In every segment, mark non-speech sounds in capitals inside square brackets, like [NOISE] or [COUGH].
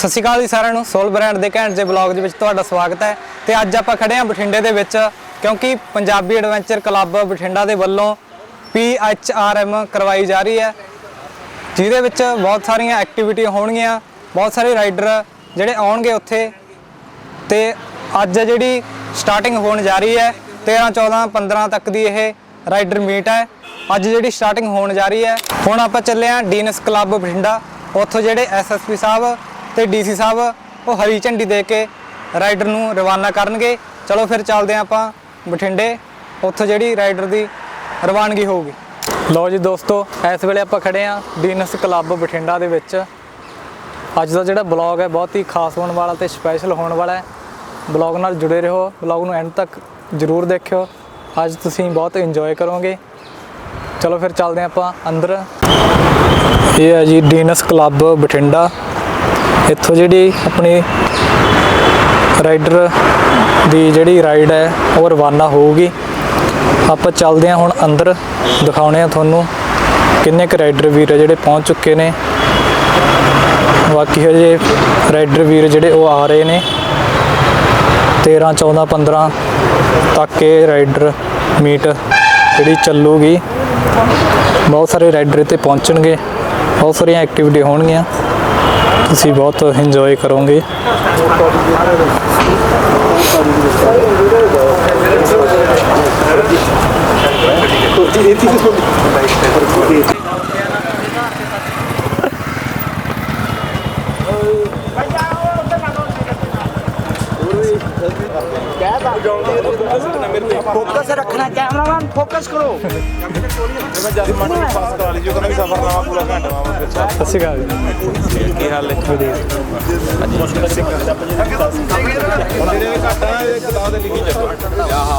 ਸਤਿ ਸ਼੍ਰੀ ਅਕਾਲ ਜੀ ਸਾਰਿਆਂ ਨੂੰ, ਸੋਲ ਬ੍ਰਾਂਡ ਦੇ ਘੈਂਟ ਦੇ ਬਲੌਗ ਦੇ ਵਿੱਚ ਤੁਹਾਡਾ ਸਵਾਗਤ ਹੈ। ਤੇ ਅੱਜ ਆਪਾਂ ਖੜੇ ਹਾਂ ਬਠਿੰਡੇ ਦੇ ਵਿੱਚ, ਕਿਉਂਕਿ ਪੰਜਾਬੀ ਐਡਵੈਂਚਰ ਕਲੱਬ ਬਠਿੰਡਾ ਦੇ ਵੱਲੋਂ PHRM ਕਰਵਾਈ ਜਾ ਰਹੀ ਹੈ, ਜਿਹਦੇ ਵਿੱਚ ਬਹੁਤ ਸਾਰੀਆਂ ਐਕਟੀਵਿਟੀਆਂ ਹੋਣਗੀਆਂ, ਬਹੁਤ ਸਾਰੇ ਰਾਈਡਰ ਜਿਹੜੇ ਆਉਣਗੇ ਉੱਥੇ। ਤੇ ਅੱਜ ਜਿਹੜੀ ਸਟਾਰਟਿੰਗ ਹੋਣ ਜਾ ਰਹੀ ਹੈ 13 14 15 ਤੱਕ ਦੀ ਇਹ ਰਾਈਡਰ ਮੀਟ ਹੈ। ਅੱਜ ਜਿਹੜੀ ਸਟਾਰਟਿੰਗ ਹੋਣ ਜਾ ਰਹੀ ਹੈ, ਹੁਣ ਆਪਾਂ ਚੱਲੇ ਹਾਂ ਡੀਨਸ ਕਲੱਬ ਬਠਿੰਡਾ, ਉੱਥੋਂ ਜਿਹੜੇ ਐਸਐਸਪੀ ਸਾਹਿਬ ਤੇ ਡੀਸੀ ਸਾਹਿਬ ਉਹ ਹਰੀ ਝੰਡੀ ਦੇ ਕੇ ਰਾਈਡਰ ਨੂੰ ਰਵਾਨਾ ਕਰਨਗੇ। ਚਲੋ ਫਿਰ ਚੱਲਦੇ ਹਾਂ ਆਪਾਂ ਬਠਿੰਡੇ। ਉੱਥੇ ਜਿਹੜੀ ਰਾਈਡਰ ਦੀ ਰਵਾਨਗੀ ਹੋਊਗੀ। ਲਓ ਜੀ ਦੋਸਤੋ, ਇਸ ਵੇਲੇ ਆਪਾਂ ਖੜੇ ਹਾਂ ਡੀਨਸ ਕਲੱਬ ਬਠਿੰਡਾ ਦੇ ਵਿੱਚ। ਅੱਜ ਦਾ ਜਿਹੜਾ ਬਲੌਗ ਹੈ ਬਹੁਤ ਹੀ ਖਾਸ ਹੋਣ ਵਾਲਾ ਤੇ ਸਪੈਸ਼ਲ ਹੋਣ ਵਾਲਾ ਹੈ। ਬਲੌਗ ਨਾਲ ਜੁੜੇ ਰਹੋ, ਬਲੌਗ ਨੂੰ ਐਂਡ ਤੱਕ ਜਰੂਰ ਦੇਖਿਓ। ਅੱਜ ਤੁਸੀਂ ਬਹੁਤ ਇੰਜੋਏ ਕਰੋਗੇ। ਚਲੋ ਫਿਰ ਚੱਲਦੇ ਹਾਂ ਆਪਾਂ ਅੰਦਰ। ਇਹ ਹੈ ਜੀ ਡੀਨਸ ਕਲੱਬ ਬਠਿੰਡਾ। ਇੱਥੋਂ ਜਿਹੜੀ ਆਪਣੀ ਰਾਈਡਰ ਦੀ ਜਿਹੜੀ ਰਾਈਡ ਹੈ, ਉਹ ਰਵਾਨਾ ਹੋਊਗੀ। ਆਪਾਂ ਚੱਲਦੇ ਹਾਂ ਹੁਣ ਅੰਦਰ ਦਿਖਾਉਣੇ ਆ ਤੁਹਾਨੂੰ ਕਿੰਨੇ ਕੁ ਰਾਈਡਰ ਵੀਰ ਆ ਜਿਹੜੇ ਪਹੁੰਚ ਚੁੱਕੇ ਨੇ। ਬਾਕੀ ਹਜੇ ਰਾਈਡਰ ਵੀਰ ਜਿਹੜੇ ਉਹ ਆ ਰਹੇ ਨੇ। 13 14 15 ਤੱਕ ਇਹ ਰਾਈਡਰ ਮੀਟ ਜਿਹੜੀ ਚੱਲੂਗੀ। ਬਹੁਤ ਸਾਰੇ ਰਾਈਡਰ ਇੱਥੇ ਪਹੁੰਚਣਗੇ। ਬਹੁਤ ਸਾਰੀਆਂ ਐਕਟੀਵਿਟੀ ਹੋਣਗੀਆਂ। ਤੁਸੀਂ ਬਹੁਤ ਇੰਜੋਏ ਕਰੋਗੇ। ਸਤਿ ਸ਼੍ਰੀ ਅਕਾਲ ਕੀ ਹਾਲ ਹੈ ਵਧੀਆ ਅੱਜ ਮੁਸ਼ਕਲ ਸੀ ਮੇਰੇ ਘਾਟਾ ਇਹ ਕਿਤਾਬ ਦੇ ਲਿਖੀ ਚੱਲੋ ਆਹਾ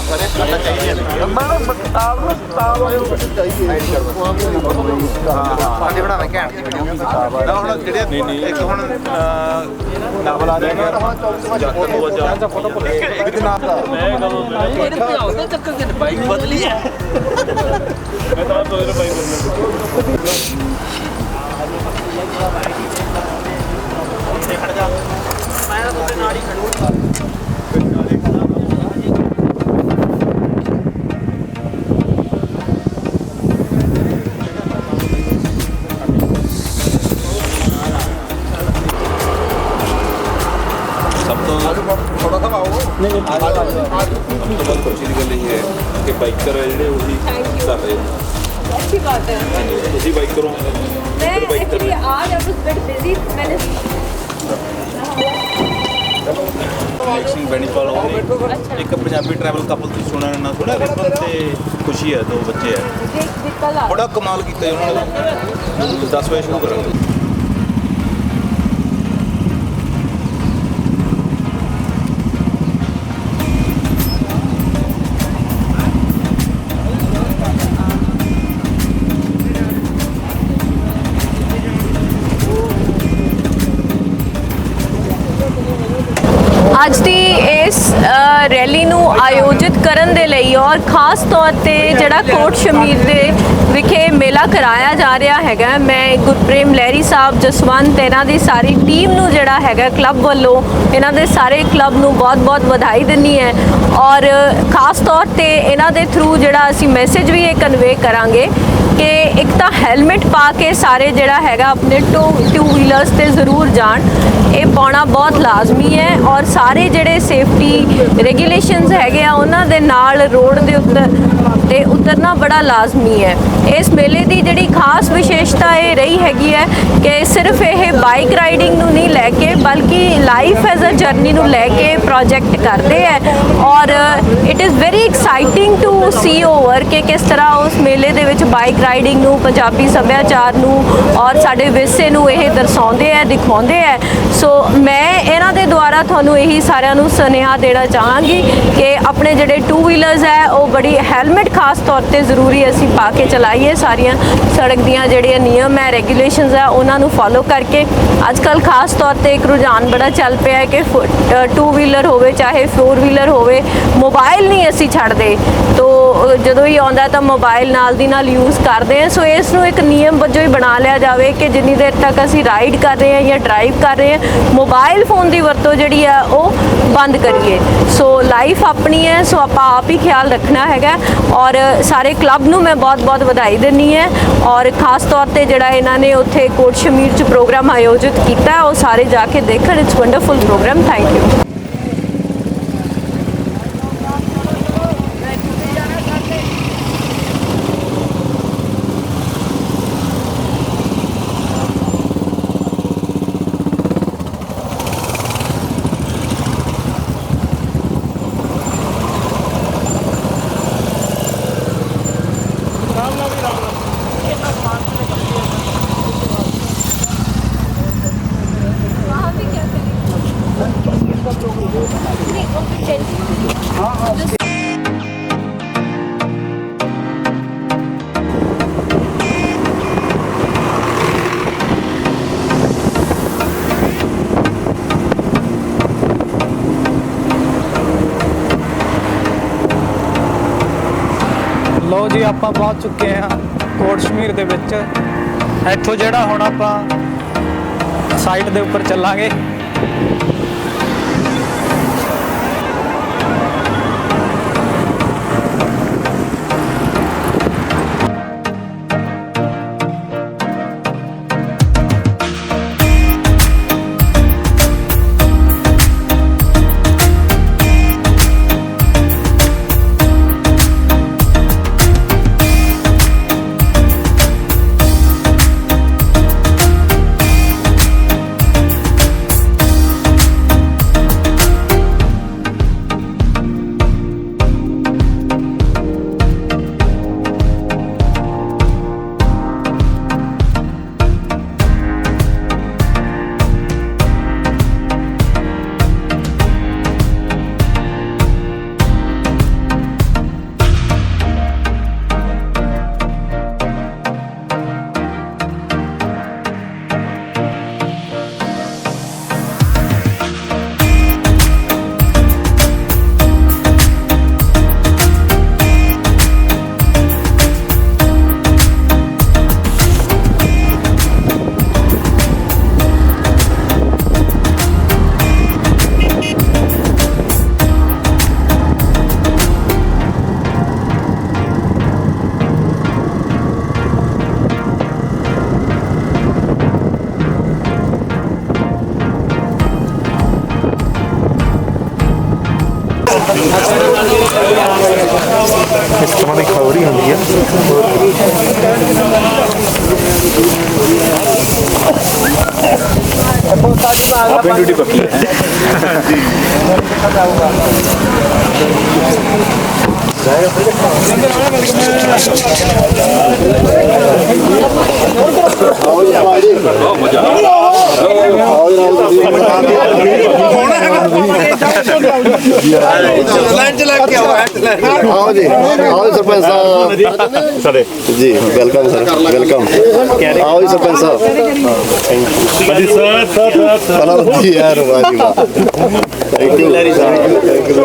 ਸਾਰੇ ਘਾਟਾ ਚਾਹੀਏ ਮੈਂ ਮਤਾਲ ਮਤਾਲ ਹੋਇਆ ਚਾਹੀਏ ਹਾਂ ਸਾਡੇ ਬਣਾਵੇਂ ਘੈਂਟ ਦੀ ਵੀਡੀਓ ਨਾ ਹੁਣ ਜਿਹੜੇ ਨਹੀਂ ਨਹੀਂ ਇੱਕ ਹੁਣ ਨਾਵਲ ਆ ਰਿਹਾ ਹੈ ਜੱਟ ਤੋਂ ਜਾਂ। ਦਾ ਫੋਟੋ ਪੁੱਲੇ ਇੱਕ ਨਾਮ ਦਾ ਮੈਂ ਗੱਲ ਮੇਰੇ ਤੇ ਆਉਂਦਾ ਚੱਕਰ ਕਿ ਬਾਈਕ ਬਦਲੀ ਹੈ ਮੈਂ ਤਾਂ ਤੋਂ ਬਾਈਕ ਬਦਲੀ ਨਹੀਂ ਸਭ ਤੋਂ ਵੱਧ ਖੁਸ਼ੀ ਦੀ ਗੱਲ ਇਹ ਹੈ ਕਿ ਬਾਈਕਰ ਹੈ ਜਿਹੜੇ ਉਹੀ ਕਰ ਰਹੇ ਨੇ अच्छी बात है ਤੁਸੀਂ ਬਾਈਕਰ ਹੋ मैं एक्चुअली आज आई वाज बिट बिजी मैंने ਸਿੰਘ ਬੈਣੀਪਾਲ ਹੋ ਨੇ ਇੱਕ ਪੰਜਾਬੀ ਟਰੈਵਲ ਕਪਲ ਤੁਸੀਂ ਸੁਣਿਆ ਨਾ ਸੁਣਿਆ ਰਿਪਨ ਤੇ ਖੁਸ਼ੀ ਹੈ ਦੋ ਬੱਚੇ ਹੈ देख देख कल आ ਬੜਾ ਕਮਾਲ ਕੀਤਾ ਜੀ ਉਹਨਾਂ ਨੇ 10 ਵਜੇ ਸ਼ੁਰੂ ਕਰਾਂਗੇ ਇਸ ਰੈਲੀ ਨੂੰ ਆਯੋਜਿਤ ਕਰਨ ਦੇ ਲਈ ਔਰ ਖਾਸ ਤੌਰ ਤੇ ਜਿਹੜਾ ਕੋਟ ਸ਼ਮੀਰ ਦੇ ਵਿਖੇ ਮੇਲਾ ਕਰਾਇਆ ਜਾ ਰਿਹਾ ਹੈਗਾ, ਮੈਂ ਗੁਰਪ੍ਰੇਮ ਲਹਿਰੀ ਸਾਹਿਬ, ਜਸਵੰਤ, ਇਹਨਾਂ ਦੀ ਸਾਰੀ ਟੀਮ ਨੂੰ ਜਿਹੜਾ ਹੈਗਾ ਕਲੱਬ ਵੱਲੋਂ ਇਹਨਾਂ ਦੇ ਸਾਰੇ ਕਲੱਬ ਨੂੰ ਬਹੁਤ-ਬਹੁਤ ਵਧਾਈ ਦਿੰਨੀ ਹੈ ਔਰ ਖਾਸ ਤੌਰ ਤੇ ਇਹਨਾਂ ਦੇ ਥਰੂ ਜਿਹੜਾ ਅਸੀਂ ਮੈਸੇਜ ਵੀ ਇਹ ਕਨਵੇ ਕਰਾਂਗੇ ਕਿ ਇੱਕ ਤਾਂ ਹੈਲਮਟ ਪਾ ਕੇ ਸਾਰੇ ਜਿਹੜਾ ਹੈਗਾ ਆਪਣੇ ਟੂ ਟੂ ਵੀਲਰਸ ਤੇ ਜ਼ਰੂਰ ਜਾਣ ਪਾਉਣਾ ਬਹੁਤ ਲਾਜ਼ਮੀ ਹੈ ਔਰ ਸਾਰੇ ਜਿਹੜੇ ਸੇਫਟੀ ਰੈਗੂਲੇਸ਼ਨਸ ਹੈਗੇ ਆ, ਉਹਨਾਂ ਦੇ ਨਾਲ ਰੋਡ ਦੇ ਉੱਤੇ ਤੇ ਉਤਰਨਾ ਬੜਾ ਲਾਜ਼ਮੀ ਹੈ। ਇਸ ਮੇਲੇ ਦੀ ਜਿਹੜੀ ਖਾਸ ਵਿਸ਼ੇਸ਼ਤਾ ਇਹ ਰਹੀ ਹੈਗੀ ਹੈ ਕਿ ਸਿਰਫ ਇਹ ਬਾਈਕ ਰਾਈਡਿੰਗ ਨੂੰ ਨਹੀਂ ਲੈ ਕੇ, ਬਲਕਿ ਲਾਈਫ ਐਜ਼ ਅ ਜਰਨੀ ਨੂੰ ਲੈ ਕੇ ਪ੍ਰੋਜੈਕਟ ਕਰਦੇ ਹੈ ਔਰ it is very exciting to see over ਕਿ ਕਿਸ ਤਰ੍ਹਾਂ ਉਸ ਮੇਲੇ ਦੇ ਵਿੱਚ ਬਾਈਕ ਰਾਈਡਿੰਗ ਨੂੰ, ਪੰਜਾਬੀ ਸੱਭਿਆਚਾਰ ਨੂੰ ਔਰ ਸਾਡੇ ਵਿਰਸੇ ਨੂੰ ਇਹ ਦਰਸਾਉਂਦੇ ਹੈ, ਦਿਖਾਉਂਦੇ ਹੈ। ਸੋ ਮੈਂ ਇਹਨਾਂ ਦੇ ਦੁਆਰਾ ਤੁਹਾਨੂੰ ਇਹੀ ਸਾਰਿਆਂ ਨੂੰ ਸੁਨੇਹਾ ਦੇਣਾ ਚਾਹਾਂਗੀ ਕਿ ਆਪਣੇ ਜਿਹੜੇ ਟੂ ਵੀਲਰਸ ਹੈ, ਉਹ ਬੜੀ ਹੈਲਮਟ ਖਾਸ ਤੌਰ ਤੇ ਜ਼ਰੂਰੀ ਅਸੀਂ ਪਾ ਕੇ ਚਲਾਈਏ ਸਾਰੀਆਂ ਸੜਕ ਦੀਆਂ ਜਿਹੜੀਆਂ ਨਿਯਮ ਹੈ ਰੈਗੂਲੇਸ਼ਨਸ ਹੈ, ਉਹਨਾਂ ਨੂੰ ਫੋਲੋ ਕਰਕੇ। ਅੱਜ ਕੱਲ ਖਾਸ ਤੌਰ ਤੇ ਇੱਕ ਰੁਝਾਨ ਬੜਾ ਚੱਲ ਪਿਆ ਹੈ ਕਿ ਟੂ ਵੀਲਰ ਹੋਵੇ, ਚਾਹੇ ਫੋਰ ਵੀਲਰ ਹੋਵੇ ਮੋਬਾਈਲ ਨਹੀਂ ਅਸੀਂ ਛੱਡਦੇ। ਤੋ, ਜਦੋਂ ਹੀ ਆਉਂਦਾ ਤਾਂ ਮੋਬਾਈਲ ਨਾਲ ਦੀ ਨਾਲ ਯੂਜ਼ ਕਰਦੇ ਆ ਸੋ, ਇਸ ਨੂੰ ਇੱਕ ਨਿਯਮ ਵਜੋਂ ਹੀ ਬਣਾ ਲਿਆ ਜਾਵੇ ਕਿ ਜਿੰਨੀ ਦੇਰ ਤੱਕ ਅਸੀਂ ਰਾਈਡ ਕਰ ਰਹੇ ਹਾਂ ਜਾਂ ਡਰਾਈਵ ਕਰ ਰਹੇ ਹਾਂ ਮੋਬਾਈਲ ਫੋਨ ਦੀ ਵਰਤੋਂ ਜਿਹੜੀ ਆ ਉਹ ਬੰਦ ਕਰੀਏ। ਸੋ ਲਾਈਫ ਆਪਣੀ ਹੈ, ਸੋ ਆਪਾਂ ਆਪ ਹੀ ਖਿਆਲ ਰੱਖਣਾ ਹੈਗਾ। ਔਰ ਸਾਰੇ ਕਲੱਬ ਨੂੰ ਮੈਂ ਬਹੁਤ-ਬਹੁਤ ਵਧਾਈ ਦਿੰਨੀ ਹੈ। ਔਰ ਖਾਸ ਤੌਰ ਤੇ ਜਿਹੜਾ ਇਹਨਾਂ ਨੇ ਉੱਥੇ ਕੋਟ ਸ਼ਮੀਰ ਚ ਪ੍ਰੋਗਰਾਮ ਆਯੋਜਿਤ ਕੀਤਾ, ਉਹ ਸਾਰੇ ਜਾ ਕੇ ਦੇਖਣ। It's wonderful programme thank you ਲਓ ਜੀ, ਆਪਾਂ ਪਹੁੰਚ ਚੁੱਕੇ ਹਾਂ ਕੋਟ ਸ਼ਮੀਰ ਦੇ ਵਿੱਚ। ਇੱਥੋਂ ਜਿਹੜਾ ਹੁਣ ਆਪਾਂ ਸਾਈਟ ਦੇ ਉੱਪਰ ਚੱਲਾਂਗੇ। ਇਸ ਤਰ੍ਹਾਂ ਦੀ ਖਬਰ ਹੀ ਹੁੰਦੀ ਹੈ। ਆਪਣੀ ਡਿਊਟੀ ਪੱਕੀ ਹੈ। [LAUGHS] ਆਓ ਜੀ ਆਓ ਜੀ ਸਰਪੰਚ ਸਾਹਿਬ। ਸਾਡੇ। ਜੀ ਵੈਲਕਮ ਸਰ ਵੈਲਕਮ ਆਓ ਜੀ ਸਰਪੰਚ ਸਾਹਿਬ। ਹਾਂਜੀ ਸਰ ਸਰ ਸਰ ਬੜਾ ਜੀ ਯਾਰ ਵਾਹ ਜੀ ਵਾਹ thank you thank you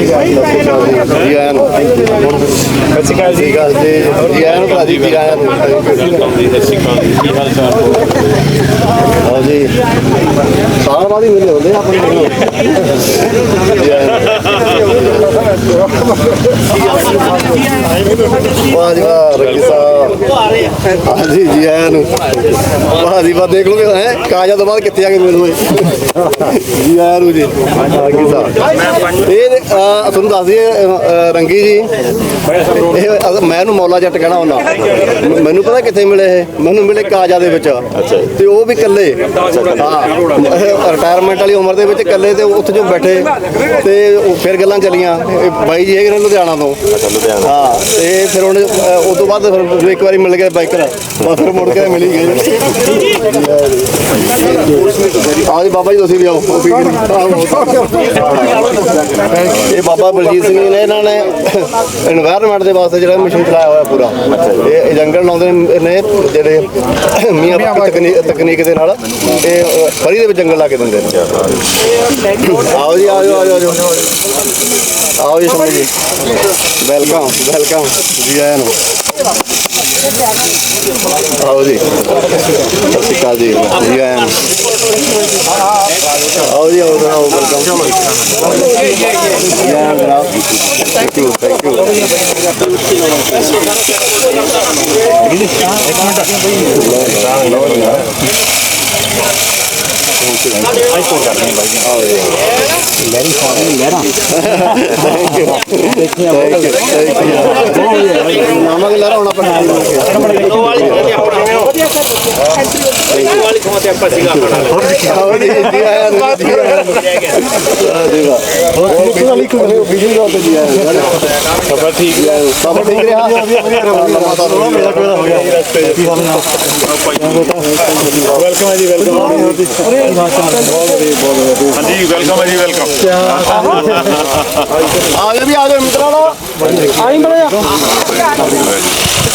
ਹੋਰ ਆਓ ਜੀ ਆਓ ਜੀ ਆਓ ਜੀ ਜੀ ਆਇਆਂ ਨੂੰ ਜੀ ਆਇਆਂ ਨੂੰ ਸਤਿ ਸ਼੍ਰੀ ਅਕਾਲ ਜੀ। ਜੀ ਆਇਆਂ ਨੂੰ ਜੀ ਸਾਲ ਬਾਅਦ ਹੀ ਮਿਲੇ ਹੁੰਦੇ ਆਪਣੇ ਜੀ ਆਇਆਂ ਵਾਹ ਜੀ ਵਾਹ ਰੱਖੀ ਸਾਹਿਬ ਹਾਂਜੀ ਜੀ ਆਇਆਂ ਨੂੰ ਬਾਜੀ ਬਾ ਦੇਖ ਲਓਗੇ ਹੈ ਕਾਜਾ ਤੋਂ ਬਾਅਦ ਕਿੱਥੇ ਆ ਕੇ ਮਿਲੋਗੇ ਜੀ ਆਇਆਂ ਨੂੰ ਜੀ ਹਾਂਜੀ ਸਾਹਿਬ ਇਹ ਤੁਹਾਨੂੰ ਦੱਸ ਦਈਏ ਰੰਗੀ ਜੀ ਇਹ ਮੈਂ ਇਹਨੂੰ ਮੌਲਾ ਜੱਟ ਕਹਿਣਾ ਹੁੰਦਾ। ਮੈਨੂੰ ਪਤਾ ਕਿੱਥੇ ਮਿਲੇ ਇਹ ਮੈਨੂੰ ਮਿਲੇ ਕਾਜਾ ਦੇ ਵਿੱਚ। ਤੇ ਉਹ ਵੀ ਇਕੱਲੇ ਹਾਂ ਰਿਟਾਇਰਮੈਂਟ ਵਾਲੀ ਉਮਰ ਦੇ ਵਿੱਚ ਇਕੱਲੇ ਤੇ ਉੱਥੇ ਜੋ ਬੈਠੇ ਤੇ ਫਿਰ ਗੱਲਾਂ ਚੱਲੀਆਂ। ਬਾਈ ਜੀ ਹੈਗੇ ਨੇ ਲੁਧਿਆਣਾ ਤੋਂ? ਹਾਂ ਤੇ ਫਿਰ ਉਹਨੇ ਤੋਂ ਬਾਅਦ ਫਿਰ ਇੱਕ ਵਾਰੀ ਮਿਲ ਗਿਆ ਬਾਈਕ ਨਾਲ ਫਿਰ ਮੁੜ ਕੇ ਮਿਲ ਗਏ ਆਓ ਜੀ ਬਾਬਾ ਜੀ ਤੁਸੀਂ ਵੀ ਆਓ। ਇਹ ਬਾਬਾ ਬਲਜੀਤ ਸਿੰਘ ਜੀ ਨੇ ਇਹਨਾਂ ਨੇ এনवायरमेंट ਦੇ ਵਾਸਤੇ ਜਿਹੜਾ ਮਸ਼ੀਨ ਚਲਾਇਆ ਹੋਇਆ ਪੂਰਾ। ਇਹ ਜੰਗਲ ਲਾਉਂਦੇ ਨੇ ਜਿਹੜੇ ਮੀਆਂ ਤਕਨੀਕ ਤਕਨੀਕ ਦੇ ਨਾਲ ਤੇ ਫਰੀ ਦੇ ਵਿੱਚ ਜੰਗਲ ਲਾ ਕੇ ਦਿੰਦੇ ਨੇ। ਆਓ ਜੀ ਆਓ ਆਓ ਆਓ। ਆਓ ਜੀ ਸਮਝ ਜੀ। ਵੈਲਕਮ ਵੈਲਕਮ ਜੀ ਆਇਆਂ ਨੂੰ? ਆਓ ਜੀ। ਸਤਿ ਸ਼੍ਰੀ ਅਕਾਲ ਜੀ। ਜੀ ਆਇਆਂ ਨੂੰ? ਆਓ ਜੀ ਆਓ ਆਓ ਵੈਲਕਮ ਜੀ। ਆਇਆਂ ਨੂੰ ਜਨਾਬ thank you thank you thank you thank you ਨਾਮਕ ਲਹਿਰਾ ਹੋਣਾ ਪੈਣਾ ਆਓ ਜੀ। ਜੀ ਆਇਆਂ ਨੂੰ ਜੀ ਆਇਆਂ ਨੂੰ ਜੀ ਵਾਹ ਹੋਰ ਕਿਹਦਾ ਲਿਖ ਰਹੇ ਹੋ ਵੀਡੀਓ ਦਾ ਤੇ ਜੀ ਆਇਆਂ ਸਭ ਠੀਕ ਹੈ। ਸਭ ਠੀਕ ਰਿਹਾ। ਮੇਰਾ ਕੋਈ ਹੋ ਗਿਆ ਵੈਲਕਮ ਹੈ ਜੀ। ਵੈਲਕਮ ਹਾਂਜੀ ਵੈਲਕਮ ਹੈ ਜੀ ਵੈਲਕਮ ਆ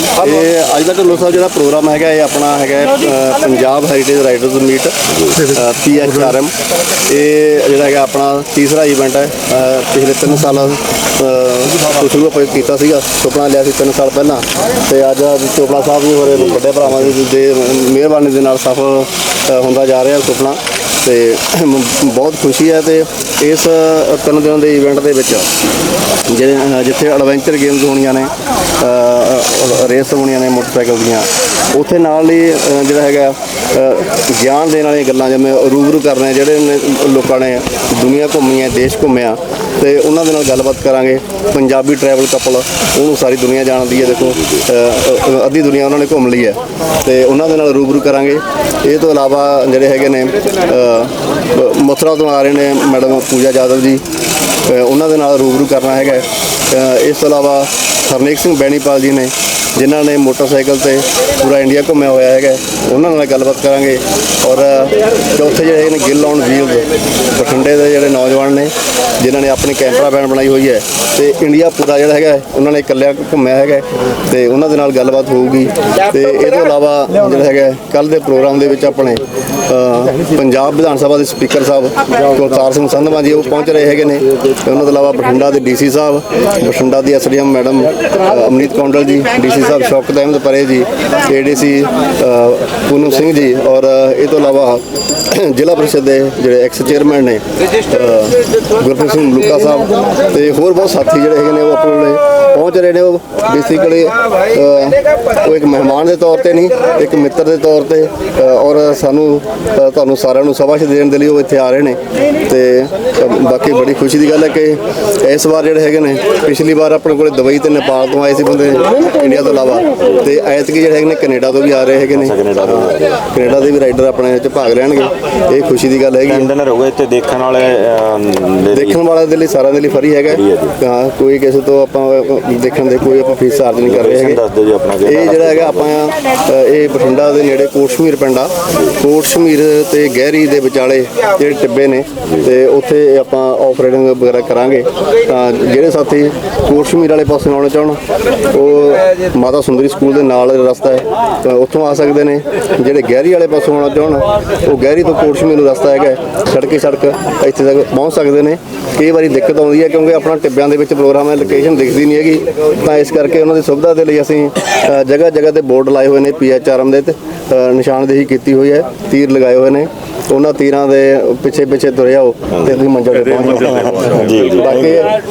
ਇਹ ਅੱਜ ਦਾ ਢਿੱਲੋਂ ਸਾਹਿਬ ਜਿਹੜਾ ਪ੍ਰੋਗਰਾਮ ਹੈਗਾ, ਇਹ ਆਪਣਾ ਹੈਗਾ Punjab heritage riders meet PHRM ਇਹ ਜਿਹੜਾ ਹੈਗਾ ਆਪਣਾ ਤੀਸਰਾ ਇਵੈਂਟ ਹੈ ਪਿਛਲੇ 3 ਸਾਲਾਂ ਤੋਂ ਸ਼ੁਰੂ ਆਪਾਂ ਕੀਤਾ ਸੀਗਾ, ਸੁਪਨਾ ਲਿਆ ਸੀ 3 ਸਾਲ ਪਹਿਲਾਂ। ਤੇ ਅੱਜ ਚੋਪੜਾ ਸਾਹਿਬ ਜੀ ਹੋਰੇ ਵੱਡੇ ਭਰਾਵਾਂ ਦੀ, ਦੇ ਮਿਹਰਬਾਨੀ ਦੇ ਨਾਲ ਸਫਲ ਹੁੰਦਾ ਜਾ ਰਿਹਾ ਸੁਪਨਾ। ਤੇ ਬਹੁਤ ਖੁਸ਼ੀ ਹੈ ਤੇ ਇਸ ਤਿੰਨ ਦਿਨ ਦੇ ਇਵੈਂਟ ਦੇ ਵਿੱਚ ਜਿਹੜੇ ਜਿੱਥੇ ਐਡਵੈਂਚਰ ਗੇਮਸ ਹੋਣੀਆਂ ਨੇ ਰੇਸ ਹੋਣੀਆਂ ਨੇ ਮੋਟਰਸਾਈਕਲ ਦੀਆਂ, ਉੱਥੇ ਨਾਲ ਹੀ ਜਿਹੜਾ ਹੈਗਾ ਗਿਆਨ ਦੇਣ ਵਾਲੀਆਂ ਗੱਲਾਂ ਜਿਵੇਂ ਰੂਬਰੂ ਕਰਨੇ ਜਿਹੜੇ ਲੋਕਾਂ ਨੇ ਦੁਨੀਆ ਘੁੰਮੀ ਹੈ, ਦੇਸ਼ ਘੁੰਮਿਆ, ਤੇ ਉਹਨਾਂ ਦੇ ਨਾਲ ਗੱਲਬਾਤ ਕਰਾਂਗੇ। ਪੰਜਾਬੀ ਟਰੈਵਲ ਕਪਲ ਉਹਨੂੰ ਸਾਰੀ ਦੁਨੀਆ ਜਾਣਦੀ ਹੈ, ਦੇਖੋ ਅੱਧੀ ਦੁਨੀਆ ਉਹਨਾਂ ਨੇ ਘੁੰਮ ਲਈ ਹੈ, ਤੇ ਉਹਨਾਂ ਦੇ ਨਾਲ ਰੂਬਰੂ ਕਰਾਂਗੇ। ਇਹ ਤੋਂ ਇਲਾਵਾ ਜਿਹੜੇ ਹੈਗੇ ਨੇ ਮਥੁਰਾ ਤੋਂ ਆ ਰਹੇ ਨੇ ਮੈਡਮ ਪੂਜਾ ਜਾਦਵ ਜੀ ਉਹਨਾਂ ਦੇ ਨਾਲ ਰੂਬਰੂ ਕਰਨਾ ਹੈਗਾ ਇਸ ਤੋਂ ਇਲਾਵਾ ਹਰਨੇਕ ਸਿੰਘ ਬੈਣੀਪਾਲ ਜੀ ਨੇ, ਜਿਨ੍ਹਾਂ ਨੇ ਮੋਟਰਸਾਈਕਲ ਤੇ ਪੂਰਾ ਇੰਡੀਆ ਘੁੰਮਿਆ ਹੋਇਆ ਹੈਗਾ ਉਹਨਾਂ ਨਾਲ ਗੱਲਬਾਤ ਕਰਾਂਗੇ ਔਰ ਚੌਥੇ ਜਿਹੜੇ ਨੇ ਗਿੱਲ ਔਨ ਵੀਲਸ ਬਠਿੰਡੇ ਦੇ ਜਿਹੜੇ ਨੌਜਵਾਨ ਨੇ, ਜਿਨ੍ਹਾਂ ਨੇ ਆਪਣੀ ਕੈਂਪਰਾ ਬੈਂਡ ਬਣਾਈ ਹੋਈ ਹੈ, ਤੇ ਇੰਡੀਆ ਪੂਰਾ ਜਿਹੜਾ ਹੈਗਾ, ਉਹਨਾਂ ਨੇ ਇਕੱਲਿਆਂ ਘੁੰਮਿਆ ਹੈਗਾ, ਤੇ ਉਹਨਾਂ ਦੇ ਨਾਲ ਗੱਲਬਾਤ ਹੋਊਗੀ, ਤੇ ਇਹ ਤੋਂ ਇਲਾਵਾ ਜਿਹੜਾ ਹੈਗਾ ਕੱਲ ਦੇ ਪ੍ਰੋਗਰਾਮ ਦੇ ਵਿੱਚ ਆਪਣੇ ਪੰਜਾਬ ਵਿਧਾਨ ਸਭਾ ਦੇ ਸਪੀਕਰ ਸਾਹਿਬ ਕੁਲਤਾਰ ਸਿੰਘ ਸੰਧਵਾ ਜੀ ਉਹ ਪਹੁੰਚ ਰਹੇ ਹੈਗੇ ਨੇ। ਤੇ ਉਹਨਾਂ ਤੋਂ ਇਲਾਵਾ ਬਠਿੰਡਾ ਦੇ ਡੀਸੀ ਸਾਹਿਬ, ਬਠਿੰਡਾ ਦੀ SDM madam Amneet Kondal ji, DC ਸਾਹਿਬ ਸ਼ੌਕਤ ਅਹਿਮਦ ਪਰੇ ਜੀ ਏਡੀਸੀ ਪੂਨਮ ਸਿੰਘ ਜੀ ਔਰ ਇਹ ਤੋਂ ਇਲਾਵਾ ਜ਼ਿਲ੍ਹਾ ਪਰਿਸ਼ਦ ਦੇ ਜਿਹੜੇ ਐਕਸ ਚੇਅਰਮੈਨ ਨੇ ਗੁਰਪ੍ਰੀਤ ਸਿੰਘ ਲੁਕਾ ਸਾਹਿਬ ਤੇ ਹੋਰ ਬਹੁਤ ਸਾਥੀ ਜਿਹੜੇ ਹੈਗੇ ਨੇ ਉਹ ਆਪਣੇ ਪਹੁੰਚ ਰਹੇ ਨੇ। ਉਹ ਬੇਸਿਕਲੀ ਉਹ ਇੱਕ ਮਹਿਮਾਨ ਦੇ ਤੌਰ ਤੇ ਨਹੀਂ, ਇੱਕ ਮਿੱਤਰ ਦੇ ਤੌਰ ਤੇ ਔਰ ਸਾਨੂੰ ਤੁਹਾਨੂੰ ਸਾਰਿਆਂ ਨੂੰ ਸਭਾ ਦੇਣ ਦੇ ਲਈ ਉਹ ਇੱਥੇ ਆ ਰਹੇ ਨੇ। ਤੇ ਬਾਕੀ ਬੜੀ ਖੁਸ਼ੀ ਦੀ ਗੱਲ ਹੈ ਕਿ ਇਸ ਵਾਰ ਜਿਹੜੇ ਹੈਗੇ ਨੇ ਪਿਛਲੀ ਵਾਰ ਆਪਣੇ ਕੋਲੇ ਦੁਬਈ ਤੇ ਨੇਪਾਲ ਤੋਂ ਆਏ ਸੀ ਬੰਦੇ ਇੰਡੀਆ ਤੋਂ ਇਲਾਵਾ। ਤੇ ਐਤਕੀ ਜਿਹੜੇ ਹੈਗੇ ਨੇ ਕੈਨੇਡਾ ਤੋਂ ਵੀ ਆ ਰਹੇ ਹੈਗੇ ਨੇ। ਕੈਨੇਡਾ ਦੇ ਵੀ ਰਾਈਡਰ ਆਪਣੇ ਵਿੱਚ ਭਾਗ ਲੈਣਗੇ। ਇਹ ਖੁਸ਼ੀ ਦੀ ਗੱਲ ਹੈਗੀ ਦਿਨ ਰਹੂਗਾ ਇੱਥੇ ਦੇਖਣ ਵਾਲੇ। ਦੇਖਣ ਵਾਲਿਆਂ ਦੇ ਲਈ ਸਾਰਿਆਂ ਦੇ ਲਈ ਫਰੀ ਹੈਗਾ। ਹਾਂ ਕੋਈ ਕਿਸੇ ਤੋਂ ਆਪਾਂ ਦੇਖਣ ਦੇ ਕੋਈ ਆਪਾਂ ਫੀਸ ਚਾਰਜ ਨਹੀਂ ਕਰ ਰਹੇ ਹੈਗੇ। ਦੱਸ ਦਿਓ ਜੀ ਆਪਣਾ ਇਹ ਜਿਹੜਾ ਹੈਗਾ ਆਪਾਂ ਇਹ ਬਠਿੰਡਾ ਦੇ ਨੇੜੇ ਕੋਟਸ਼ਮੀਰ ਪਿੰਡ ਆ। ਕੋਟਸ਼ਮੀਰ ਤੇ ਗਹਿਰੀ ਦੇ ਵਿਚਾਲੇ ਜਿਹੜੇ ਟਿੱਬੇ ਨੇ ਤੇ ਉੱਥੇ ਆਪਾਂ ਆਫ ਰਾਈਡਿੰਗ ਵਗੈਰਾ ਕਰਾਂਗੇ। ਤਾਂ ਜਿਹੜੇ ਸਾਥੀ ਕੋਟਸ਼ਮੀਰ ਵਾਲੇ ਪਾਸੇ ਆਉਣਾ ਚਾਹਣ, ਉਹ ਮਾਤਾ ਸੁੰਦਰੀ ਸਕੂਲ ਦੇ ਨਾਲ ਰਸਤਾ ਹੈ। ਤਾਂ ਉੱਥੋਂ ਆ ਸਕਦੇ ਨੇ। ਜਿਹੜੇ ਗਹਿਰੀ ਵਾਲੇ ਪਾਸੇ ਆਉਣਾ ਚਾਹਣ, ਉਹ ਗਹਿਰੀ ਤੋਂ ਕੋਟ ਸ਼ਮੀਰ ਨੂੰ ਰਸਤਾ ਹੈਗਾ ਹੈ। ਸੜਕੇ ਸੜਕ ਇੱਥੇ ਤੱਕ ਪਹੁੰਚ ਸਕਦੇ ਨੇ। ਕਈ ਵਾਰੀ ਦਿੱਕਤ ਆਉਂਦੀ ਹੈ ਕਿਉਂਕਿ ਆਪਣਾ ਟਿੱਬਿਆਂ ਦੇ ਵਿੱਚ ਪ੍ਰੋਗਰਾਮ ਹੈ ਲੋਕੇਸ਼ਨ ਦਿਖਦੀ ਨਹੀਂ ਹੈਗੀ। ਤਾਂ ਇਸ ਕਰਕੇ ਉਹਨਾਂ ਦੀ ਸੁਵਿਧਾ ਦੇ ਲਈ ਅਸੀਂ ਜਗ੍ਹਾ ਜਗ੍ਹਾ ਤੇ ਬੋਰਡ ਲਾਏ ਹੋਏ ਨੇ ਪੀਐਚਆਰਐਮ ਦੇ ਤੇ ਨਿਸ਼ਾਨਦੇਹੀ ਕੀਤੀ ਹੋਈ ਹੈ ਤੀਰ ਲਗਾਏ ਹੋਏ ਨੇ। ਉਹਨਾਂ ਤੀਰਾਂ ਦੇ ਪਿੱਛੇ ਪਿੱਛੇ ਤੁਰੇ ਆਓ ਤੇ ਤੁਸੀਂ ਮੰਜ਼ਲ ਤੇ ਪਹੁੰਚ ਜੀ, ਜੀ। ਬਾਕੀ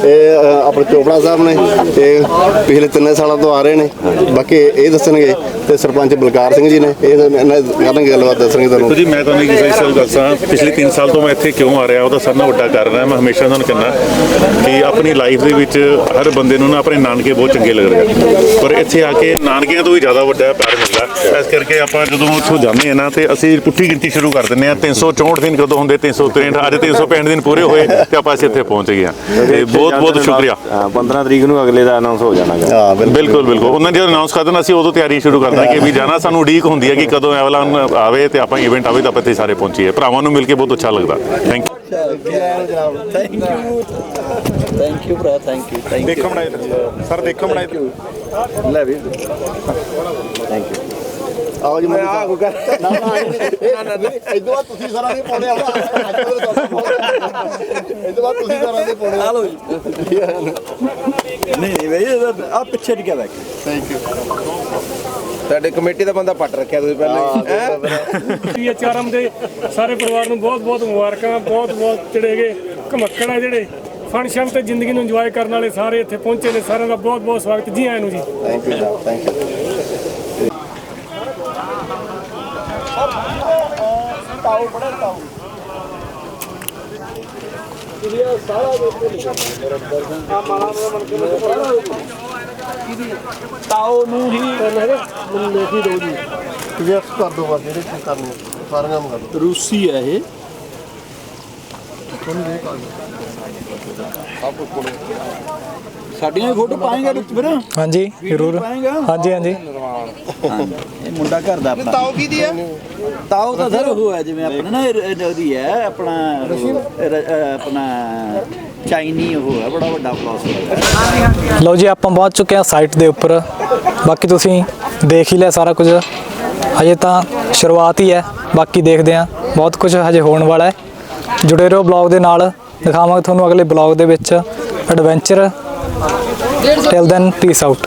ਇਹ ਆਪਣੇ ਚੋਪੜਾ ਸਾਹਿਬ ਨੇ ਇਹ ਪਿਛਲੇ ਤਿੰਨ ਸਾਲਾਂ ਤੋਂ ਆ ਰਹੇ ਨੇ। ਬਾਕੀ ਇਹ ਦੱਸਣਗੇ ਤੇ ਸਰਪੰਚ ਬਲਕਾਰ ਸਿੰਘ ਜੀ ਨੇ ਇਹ ਕਰਨਗੇ ਗੱਲਬਾਤ ਦੱਸਣਗੇ ਤੁਹਾਨੂੰ। ਜੀ ਮੈਂ ਤੁਹਾਨੂੰ ਇੱਕ ਸਹੀ ਗੱਲ ਦੱਸਾਂ। ਪਿਛਲੇ 3 ਸਾਲ ਤੋਂ ਮੈਂ ਇੱਥੇ ਕਿਉਂ ਆ ਰਿਹਾ? ਉਹਦਾ ਸਭ ਨਾਲੋਂ ਵੱਡਾ ਕਾਰਨ ਹੈ। ਮੈਂ ਹਮੇਸ਼ਾ ਤੁਹਾਨੂੰ ਕਹਿੰਦਾ ਕਿ ਆਪਣੀ ਲਾਈਫ ਦੇ ਵਿੱਚ ਹਰ ਬੰਦੇ ਨੂੰ ਨਾ ਆਪਣੇ ਨਾਨਕੇ ਬਹੁਤ ਚੰਗੇ ਲੱਗਦੇ ਆ। ਪਰ ਇੱਥੇ ਆ ਕੇ ਨਾਨਕਿਆਂ ਤੋਂ ਵੀ ਜ਼ਿਆਦਾ ਵੱਡਾ ਪਿਆਰ ਮਿਲਦਾ ਇਸ ਕਰਕੇ ਆਪਾਂ ਜਦੋਂ ਉੱਥੋਂ ਜਾਂਦੇ ਹਾਂ ਨਾ ਤੇ ਅਸੀਂ ਪੁੱਠੀ ਗਿਣਤੀ ਸ਼ੁਰੂ ਕਰ ਦਿੰਦੇ ਆ 364 ਦਿਨ ਕਦੋਂ ਹੁੰਦੇ 363 ਅੱਜ 365 ਦਿਨ ਪੂਰੇ ਹੋਏ ਤੇ ਆਪਾਂ ਅਸੀਂ ਇੱਥੇ ਪਹੁੰਚ ਗਏ ਹਾਂ। ਤੇ ਬਹੁਤ ਬਹੁਤ ਸ਼ੁਕਰੀਆ। ਹਾਂ, 15 ਤਰੀਕ ਨੂੰ ਅਗਲੇ ਦਾ ਅਨਾਉਂਸ ਹੋ ਜਾਣਾ। ਹਾਂ ਬਿਲਕੁਲ। ਬਿਲਕੁਲ ਉਹਨਾਂ ਜਦੋਂ ਅਨਾਉਂਸ ਕਰ ਦੇਣਾ ਅਸੀਂ ਉਦੋਂ ਤਿਆਰੀ ਸ਼ੁਰੂ ਕਰ ਦਾਂਗੇ ਕਿ ਵੀ ਜਾਣਾ ਸਾਨੂੰ ਉਡੀਕ ਹੁੰਦੀ ਹੈ ਕਿ ਕਦੋਂ ਐਵਲਾਨ ਆਵੇ ਤੇ ਆਪਾਂ ਇਵੈਂਟ ਆਵੇ ਤਾਂ ਆਪਾਂ ਇੱਥੇ ਸਾਰੇ ਪਹੁੰਚੀਏ। ਭਰਾਵਾਂ ਨੂੰ ਮਿਲ ਕੇ ਬਹੁਤ ਅੱਛਾ ਲੱਗਦਾ। ਥੈਂਕ ਯੂ ਦੇਖੋ ਬਣਾਏ ਸਰ ਦੇਖੋ ਬਣਾਏ ਲੈ ਵੀ। ਥੈਂਕ ਯੂ ਆਓ ਜੀ ਮੈਂ ਆ ਕੋ ਕਰ ਨਾ ਨਾ ਇਦੋਂ ਬਾਅਦ ਤੁਸੀਂ ਸਾਰਾ ਦੇ ਪਾਉਣੇ ਆਵਾ ਇਦੋਂ ਬਾਅਦ ਤੁਸੀਂ ਸਾਰਾ ਦੇ ਪਾਉਣੇ ਆ। ਲੋ ਨਹੀਂ ਨਹੀਂ ਬਈ ਆ ਪਿੱਛੇ ਟਿਕਿਆ ਬੈਕ ਥੈਂਕ ਯੂ ਸਾਡੇ ਕਮੇਟੀ ਦਾ ਬੰਦਾ ਪੱਟ ਰੱਖਿਆ ਤੁਸੀਂ ਪਹਿਲਾਂ ਪੀਐਚਆਰਐਮ ਦੇ ਸਾਰੇ ਪਰਿਵਾਰ ਨੂੰ ਬਹੁਤ ਬਹੁਤ ਮੁਬਾਰਕਾਂ ਬਹੁਤ ਬਹੁਤ ਜਿਹੜੇ ਹੈਗੇ ਘਮੱਕੜ ਆ ਜਿਹੜੇ ਫੰਕਸ਼ਨ ਤੇ ਜ਼ਿੰਦਗੀ ਨੂੰ ਇੰਜੋਏ ਕਰਨ ਵਾਲੇ ਸਾਰੇ ਇੱਥੇ ਪਹੁੰਚੇ ਨੇ ਸਾਰਿਆਂ ਦਾ ਬਹੁਤ ਬਹੁਤ ਸਵਾਗਤ ਜੀ ਆਇਆਂ ਨੂੰ ਜੀ। ਥੈਂਕ ਯੂ ਥੈਂਕ ਯੂ ਤਾਓ ਨੂੰ ਹੀ ਯੈਸ ਕਰ ਦੋ ਬਸ ਜਿਹੜੇ ਕਰਨੇ ਸਾਰੀਆਂ ਕੰਮ ਕਰ ਦੋ। ਰੂਸੀ ਹੈ ਇਹ। ਸਾਡੀਆਂ ਫੋਟੋ ਪਾਏਗਾ ਵਿੱਚ ਫਿਰ? ਹਾਂਜੀ ਜ਼ਰੂਰ। ਪਾਏਗਾ? ਹਾਂਜੀ ਹਾਂਜੀ। ਇਹ ਮੁੰਡਾ ਘਰ ਦਾ ਆਪਣਾ। ਤਾਓ ਕੀ ਦੀ ਹੈ? ਤਾਓ ਤਾਂ ਸਰ ਉਹ ਹੈ ਜਿਵੇਂ ਆਪਣਾ ਨਾ ਉਹਦੀ ਹੈ ਆਪਣਾ ਆਪਣਾ ਚਾਈਨੀ ਉਹ ਹੈ ਬੜਾ ਵੱਡਾ ਪਲਾਸ ਲਓ ਜੀ ਆਪਾਂ ਪਹੁੰਚ ਚੁੱਕੇ ਹਾਂ ਸਾਈਟ ਦੇ ਉੱਪਰ। ਬਾਕੀ ਤੁਸੀਂ ਦੇਖ ਹੀ ਲਿਆ ਸਾਰਾ ਕੁਝ। ਹਜੇ ਤਾਂ ਸ਼ੁਰੂਆਤ ਹੀ ਹੈ ਬਾਕੀ ਦੇਖਦੇ ਹਾਂ। ਬਹੁਤ ਕੁਝ ਹਜੇ ਹੋਣ ਵਾਲਾ ਹੈ। ਜੁੜੇ ਰਹੋ ਬਲੌਗ ਦੇ ਨਾਲ। ਦਿਖਾਵਾਂਗੇ ਤੁਹਾਨੂੰ ਅਗਲੇ ਬਲੌਗ ਦੇ ਵਿੱਚ adventure till then peace out